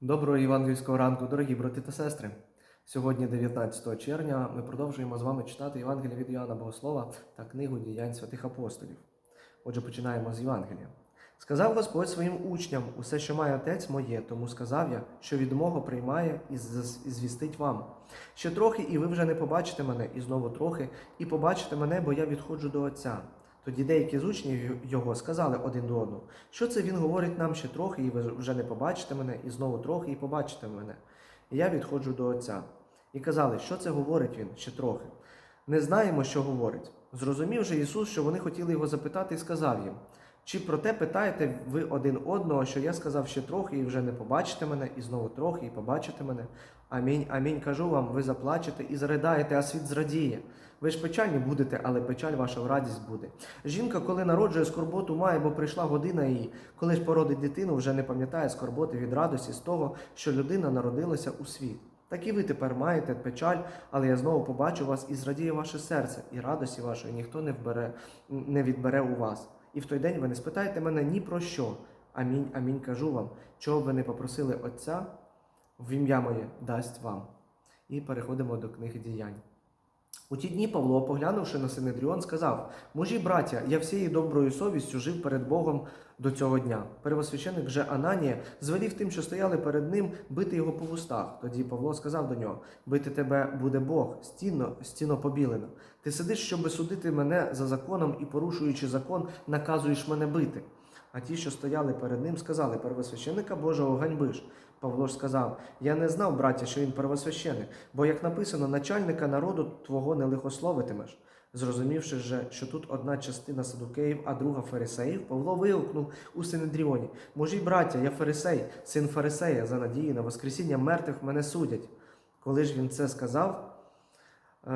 Доброго євангельського ранку, дорогі брати та сестри. Сьогодні, 19 червня, ми продовжуємо з вами читати Євангелія від Іоанна Богослова та книгу діянь святих апостолів. Отже, починаємо з Євангелія. Сказав Господь своїм учням: усе, що має отець моє, тому сказав я, що від мого приймає і звістить вам. Ще трохи, і ви вже не побачите мене, і знову трохи, і побачите мене, бо я відходжу до Отця. Тоді деякі з учнів його сказали один до одного, що це він говорить нам ще трохи, і ви вже не побачите мене, і знову трохи, і побачите мене. І я відходжу до Отця. І казали, що це говорить він ще трохи. Не знаємо, що говорить. Зрозумів же Ісус, що вони хотіли його запитати, і сказав їм: чи про те питаєте ви один одного, що я сказав ще трохи, і вже не побачите мене, і знову трохи, і побачите мене? Амінь, амінь, кажу вам, ви заплачете і заридаєте, а світ зрадіє. Ви ж печальні будете, але печаль ваша в радість буде. Жінка, коли народжує скорботу, має, бо прийшла година її. Коли ж породить дитину, вже не пам'ятає скорботи від радості з того, що людина народилася у світ. Так і ви тепер маєте печаль, але я знову побачу вас і зрадіє ваше серце, і радості вашої ніхто не вбере, не відбере у вас. І в той день ви не спитаєте мене ні про що. Амінь, амінь кажу вам, чого ви не попросили Отця, в ім'я моє дасть вам. І переходимо до книги діянь. У ті дні Павло, поглянувши на Синедріон, сказав: Мужі, браття, я всією доброю совістю жив перед Богом до цього дня. Первосвященик же Ананія звелів тим, що стояли перед ним, бити його по вустах. Тоді Павло сказав до нього: Бити тебе буде Бог, стіно, стіно побілено. Ти сидиш, щоби судити мене за законом і, порушуючи закон, наказуєш мене бити. А ті, що стояли перед ним, сказали: Первосвященика Божого ганьбиш. Павло ж сказав: Я не знав, браття, що він первосвященик, бо, як написано, начальника народу твого не лихословитимеш. Зрозумівши же, що тут одна частина садукеїв, а друга фарисеїв, Павло вигукнув у Синедріоні: Мужі, браття, я фарисей, син фарисея, за надії на воскресіння мертвих мене судять. Коли ж він це сказав,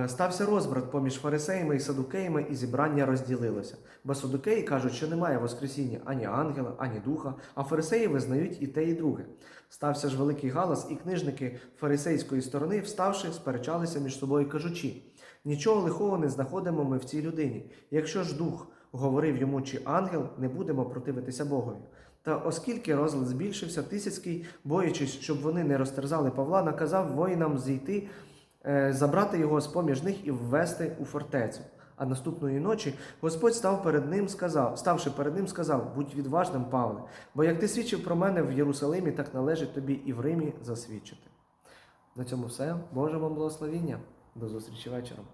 стався розбрат поміж фарисеями і садукеями, і зібрання розділилося. Бо садукеї кажуть, що немає воскресіння ані ангела, ані духа, а фарисеї визнають і те, і друге. Стався ж великий галас, і книжники фарисейської сторони, вставши, сперечалися між собою, кажучи: нічого лихого не знаходимо ми в цій людині. Якщо ж дух говорив йому чи ангел, не будемо противитися Богові. Та оскільки розлад збільшився, Тисяцький, боячись, щоб вони не розтерзали Павла, наказав воїнам зійти, е, забрати його з поміж них і ввести у фортецю. А наступної ночі Господь став перед ним, сказав, ставши перед ним, сказав: Будь відважним, Павле, бо як ти свідчив про мене в Єрусалимі, так належить тобі і в Римі засвідчити. На цьому все. Боже вам благословіння. До зустрічі вечором.